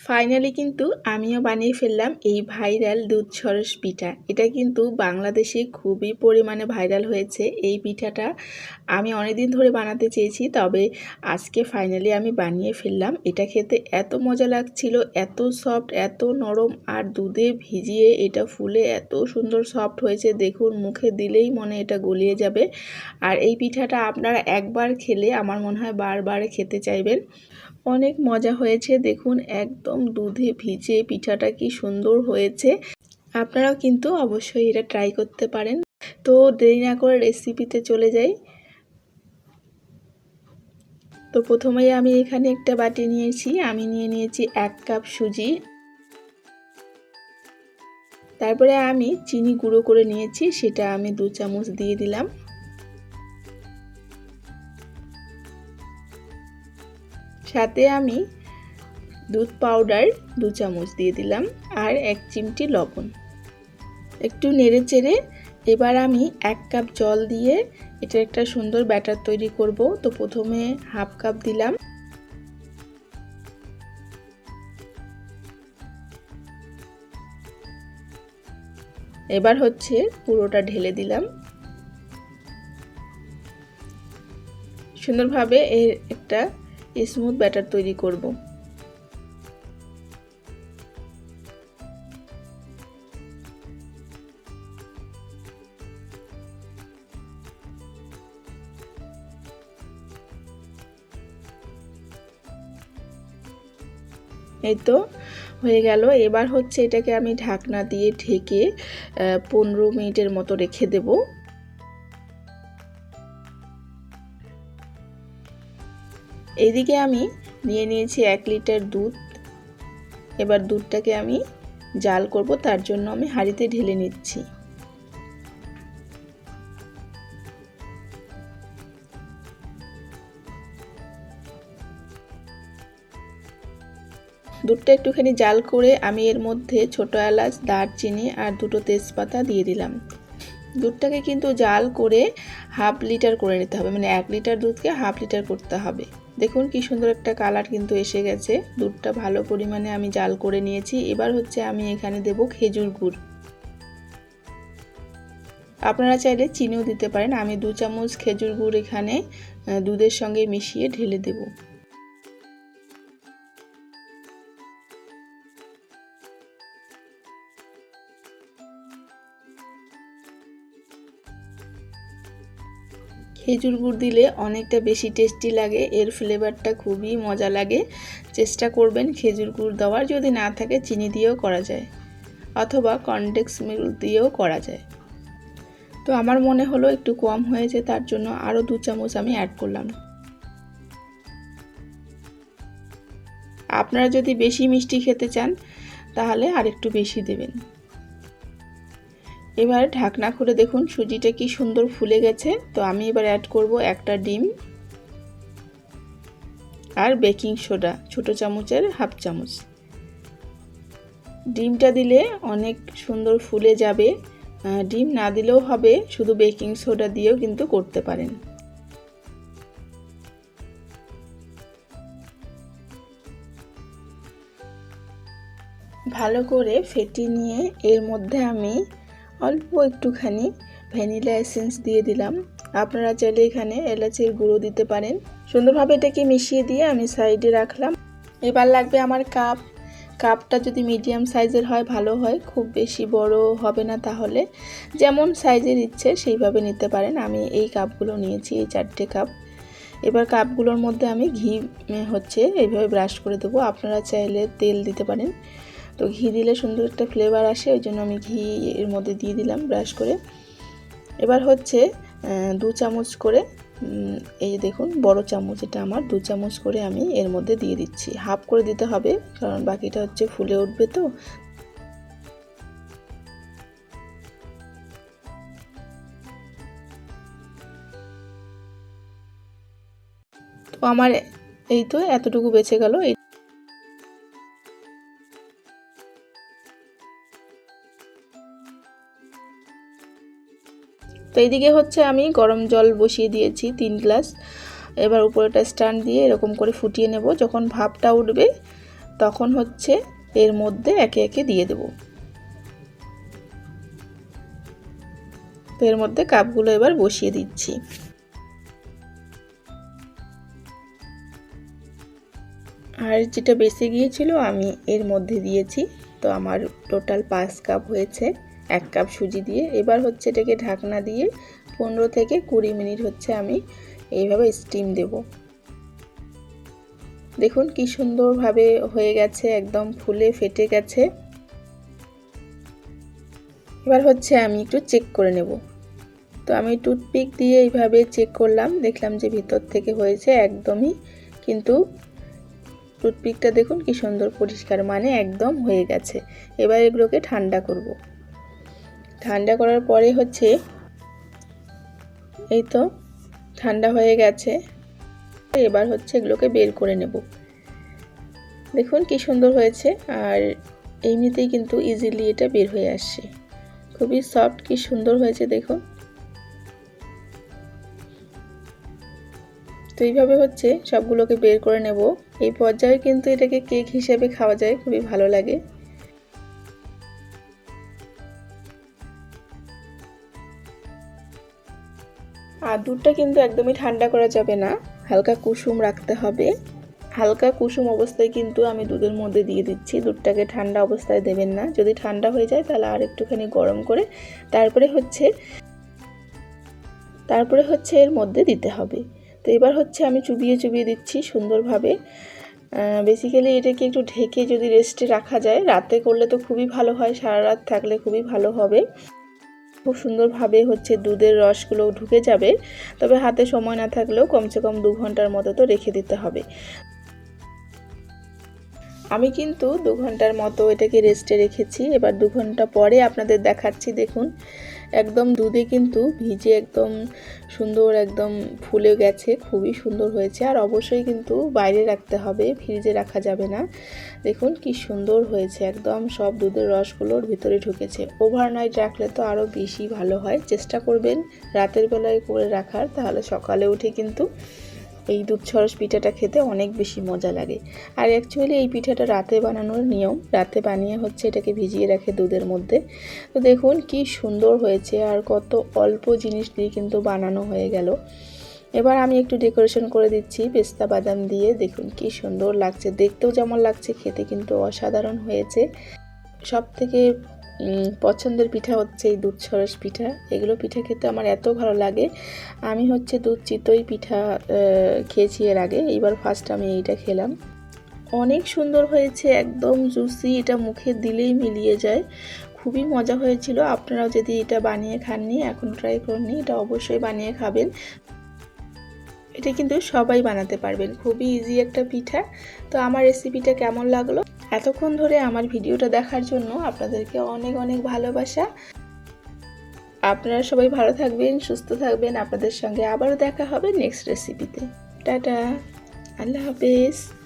Finally কিন্তু আমিও বানিয়ে ফেললাম এই ভাইরাল দুধ সরস পিঠা। এটা কিন্তু বাংলাদেশে খুবই পরিমাণে ভাইরাল হয়েছে এই পিঠাটা। আমি অনেকদিন ধরে বানাতে চেয়েছি, তবে আজকে ফাইনালি আমি বানিয়ে ফেললাম। এটা খেতে এত মজা লাগছিল, এত সফট এত নরম, আর দুধে ভিজিয়ে এটা ফুলে এত সুন্দর সফট হয়েছে। দেখুন, মুখে দিলেই মনে এটা গলিয়ে যাবে। আর এই পিঠাটা আপনারা একবার খেলে আমার মনে হয় বারবার খেতে চাইবেন। অনেক মজা হয়েছে। দেখুন, একদম দুধে ভিজে পিঠাটা কি সুন্দর হয়েছে। আপনারাও কিন্তু অবশ্যই এটা ট্রাই করতে পারেন। তো দেরি না করে রেসিপিতে চলে যাই। তো প্রথমেই আমি এখানে একটা বাটি নিয়েছি। আমি নিয়ে নিয়েছি এক কাপ সুজি। তারপরে আমি চিনি গুঁড়ো করে নিয়েছি। সেটা আমি দু চামচ দিয়ে দিলাম। সাথে আমি দুধ পাউডার দু চামচ দিয়ে দিলাম আর এক চিমটি লবণ। একটু নেড়ে চেড়ে এবার আমি এক কাপ জল দিয়ে এটা একটা সুন্দর ব্যাটার তৈরি করব। তো প্রথমে হাফ কাপ দিলাম। এবার হচ্ছে পুরোটা ঢেলে দিলাম। সুন্দরভাবে এর একটা স্মুথ ব্যাটার তৈরি করব। এই তো হয়ে গেল। এবার হচ্ছে এটাকে আমি ঢাকনা দিয়ে ঢেকে পনেরো মিনিটের মতো রেখে দেবো। এদিকে আমি নিয়ে নিয়েছি এক লিটার দুধ। এবার দুধটাকে আমি জাল করব, তার জন্য আমি হাঁড়িতে ঢেলে নিচ্ছি। দুধটা একটুখানি জাল করে আমি এর মধ্যে ছোটো এলাচ, দারচিনি আর দুটো তেজপাতা দিয়ে দিলাম। দুধটাকে কিন্তু জাল করে হাফ লিটার করে নিতে হবে মানে এক লিটার দুধকে হাফ লিটার করতে হবে। দেখুন কি সুন্দর একটা কালার কিন্তু এসে গেছে। দুধটা ভালো পরিমাণে আমি জাল করে নিয়েছি। এবার হচ্ছে আমি এখানে দেব খেজুর গুড়। আপনারা চাইলে চিনিও দিতে পারেন। আমি দু চামচ খেজুর গুড় এখানে দুধের সঙ্গে মিশিয়ে ঢেলে দেবো। খেজুর গুড় দিলে অনেকটা বেশি টেস্টি লাগে। এর ফ্লেভারটা খুবই মজা লাগে। চেষ্টা করবেন খেজুর গুড় দেওয়ার। যদি না থাকে, চিনি দিয়েও করা যায়। অথবা কনডেক্স মিল্ক দিয়েও করা যায়। তো আমার মনে হলো একটু কম হয়েছে, তার জন্য আরও দু চামচ আমি অ্যাড করলাম। আপনারা যদি বেশি মিষ্টি খেতে চান, তাহলে আর একটু বেশি দেবেন। এবার ঢাকনা খুলে দেখুন, সুজিটা কি সুন্দর ফুলে গেছে। তো আমি এবার অ্যাড করব একটা ডিম আর বেকিং সোডা ছোট চামচের হাফ চামচ। ডিমটা দিলে অনেক সুন্দর ফুলে যাবে। ডিম না দিলেও হবে, শুধু বেকিং সোডা দিয়েও কিন্তু করতে পারেন। ভালো করে ফেটি নিয়ে এর মধ্যে আমি অল্প একটুখানি ভ্যানিলা এসেন্স দিয়ে দিলাম। আপনারা চাইলে এখানে এলাচির গুঁড়ো দিতে পারেন। সুন্দরভাবে এটাকে মিশিয়ে দিয়ে আমি সাইডে রাখলাম। এবার লাগবে আমার কাপ। কাপটা যদি মিডিয়াম সাইজের হয়, ভালো হয়। খুব বেশি বড় হবে না তাহলে। যেমন সাইজের ইচ্ছে সেইভাবে নিতে পারেন। আমি এই কাপগুলো নিয়েছি, এই চারটে কাপ। এবার কাপগুলোর মধ্যে আমি ঘি হচ্ছে এইভাবে ব্রাশ করে দেবো। আপনারা চাইলে তেল দিতে পারেন। তো ঘি দিলে সুন্দর একটা ফ্লেভার আসে, ওই জন্য আমি ঘি এর মধ্যে দিয়ে দিলাম ব্রাশ করে। এবার হচ্ছে দু চামচ করে এই যে দেখুন, বড় চামচ এটা আমার, দু চামচ করে আমি এর মধ্যে দিয়ে দিচ্ছি। হাফ করে দিতে হবে, কারণ বাকিটা হচ্ছে ফুলে উঠবে তো। তো আমার এই তো এতটুকু বেঁচে গেল তো এইদিকে হচ্ছে আমি গরম জল বসিয়ে দিয়েছি তিন গ্লাস। এবার উপরেটা স্ট্যান্ড দিয়ে এরকম করে ফুটিয়ে নেব। যখন ভাপটা উঠবে, তখন হচ্ছে এর মধ্যে একে একে দিয়ে দেব। এর মধ্যে কাপগুলো এবার বসিয়ে দিচ্ছি। আর যেটা বেঁচে গিয়েছিল, আমি এর মধ্যে দিয়েছি। তো আমার টোটাল পাঁচ কাপ হয়েছে। এক কাপ সুজি দিয়ে। এবার হচ্ছে এটাকে ঢাকনা দিয়ে পনেরো থেকে কুড়ি মিনিট হচ্ছে আমি এইভাবে স্টিম দেব। দেখুন কি সুন্দরভাবে হয়ে গেছে, একদম ফুলে ফেটে গেছে। এবার হচ্ছে আমি একটু চেক করে নেব। তো আমি টুথপিক দিয়ে এইভাবে চেক করলাম, দেখলাম যে ভিতর থেকে হয়েছে একদমই, কিন্তু টুথপিকটা দেখুন কি সুন্দর পরিষ্কার মানে একদম হয়ে গেছে। এবার এগুলোকে ঠান্ডা করব। ঠান্ডা করার পরে হচ্ছে এই তো ঠান্ডা হয়ে গেছে। এবার হচ্ছে এগুলোকে বের করে নেব। দেখুন কি সুন্দর হয়েছে আর এমনিতেই কিন্তু ইজিলি এটা বের হয়ে আসছে। খুবই সফট কি সুন্দর হয়েছে দেখুন। তো এইভাবে হচ্ছে সবগুলোকে বের করে নেব। এই পর্যায়ে কিন্তু এটাকে কেক হিসেবে খাওয়া যায়, খুবই ভালো লাগে। আর দুধটা কিন্তু একদমই ঠান্ডা করা যাবে না। হালকা কুসুম রাখতে হবে। হালকা কুসুম অবস্থায় কিন্তু আমি দুধের মধ্যে দিয়ে দিচ্ছি। দুধটাকে ঠান্ডা অবস্থায় দেবেন না। যদি ঠান্ডা হয়ে যায় তাহলে আর একটুখানি গরম করে তারপরে হচ্ছে তারপরে হচ্ছে এর মধ্যে দিতে হবে। তো এবার হচ্ছে আমি চুবিয়ে চুবিয়ে দিচ্ছি সুন্দরভাবে। বেসিক্যালি এটাকে একটু ঢেকে যদি রেস্টে রাখা যায়, রাতে করলে তো খুবই ভালো হয় সারা রাত থাকলে খুবই ভালো হবে। খুব সুন্দরভাবে হচ্ছে দুধের রসগুলো ঢুকে যাবে। তবে হাতে সময় না থাকলেও কমসে কম দু ঘণ্টার মতো তো রেখে দিতে হবে। আমি কিন্তু দু ঘণ্টার মতো এটাকে রেস্টে রেখেছি। এবার দু ঘণ্টা পরে আপনাদের দেখাচ্ছি, দেখুন। একদম দুধে কিন্তু ভিজে একদম সুন্দর একদম ফুলে গেছে, খুবই সুন্দর হয়েছে। আর অবশ্যই কিন্তু বাইরে রাখতে হবে, ফ্রিজে রাখা যাবে না। দেখুন কি সুন্দর হয়েছে একদম, সব দুধের রসগুলোর ভিতরে ঢুকেছে। ওভারনাইট রাখলে তো আরও বেশি ভালো হয়। চেষ্টা করবেন রাতের বেলায় করে রাখার, তাহলে সকালে উঠে কিন্তু এই দুধ সরস পিঠাটা খেতে অনেক বেশি মজা লাগে। আর অ্যাকচুয়ালি এই পিঠাটা রাতে বানানোর নিয়ম, রাতে বানিয়ে হচ্ছে এটাকে ভিজিয়ে রাখে দুধের মধ্যে। তো দেখুন কি সুন্দর হয়েছে আর কত অল্প জিনিস দিয়ে কিন্তু বানানো হয়ে গেল। এবার আমি একটু ডেকোরেশন করে দিচ্ছি, পেস্তা বাদাম দিয়ে। দেখুন কি সুন্দর লাগছে, দেখতেও যেমন লাগছে, খেতে কিন্তু অসাধারণ হয়েছে। সব থেকে পছন্দের পিঠা হচ্ছে এই দুধ সরস পিঠা। এগুলো পিঠা খেতে আমার এত ভালো লাগে। আমি হচ্ছে দুধ চিতই পিঠা খেয়েছি এর আগে। এইবার ফার্স্ট আমি এইটা খেলাম। অনেক সুন্দর হয়েছে, একদম জুসি এটা মুখে দিলেই মিলিয়ে যায়। খুবই মজা হয়েছিল। আপনারাও যদি এটা বানিয়ে খাননি, এখন ট্রাই করুননি, এটা অবশ্যই বানিয়ে খাবেন। এটা কিন্তু সবাই বানাতে পারবেন। খুবই ইজি একটা পিঠা। তো আমার রেসিপিটা কেমন লাগল? এতক্ষণ ধরে আমার ভিডিওটা দেখার জন্য আপনাদেরকে অনেক অনেক ভালোবাসা। আপনারা সবাই ভালো থাকবেন, সুস্থ থাকবেন। আপনাদের সঙ্গে আবারও দেখা হবে নেক্সট রেসিপিতে টাটা। আল্লাহ হাফেজ।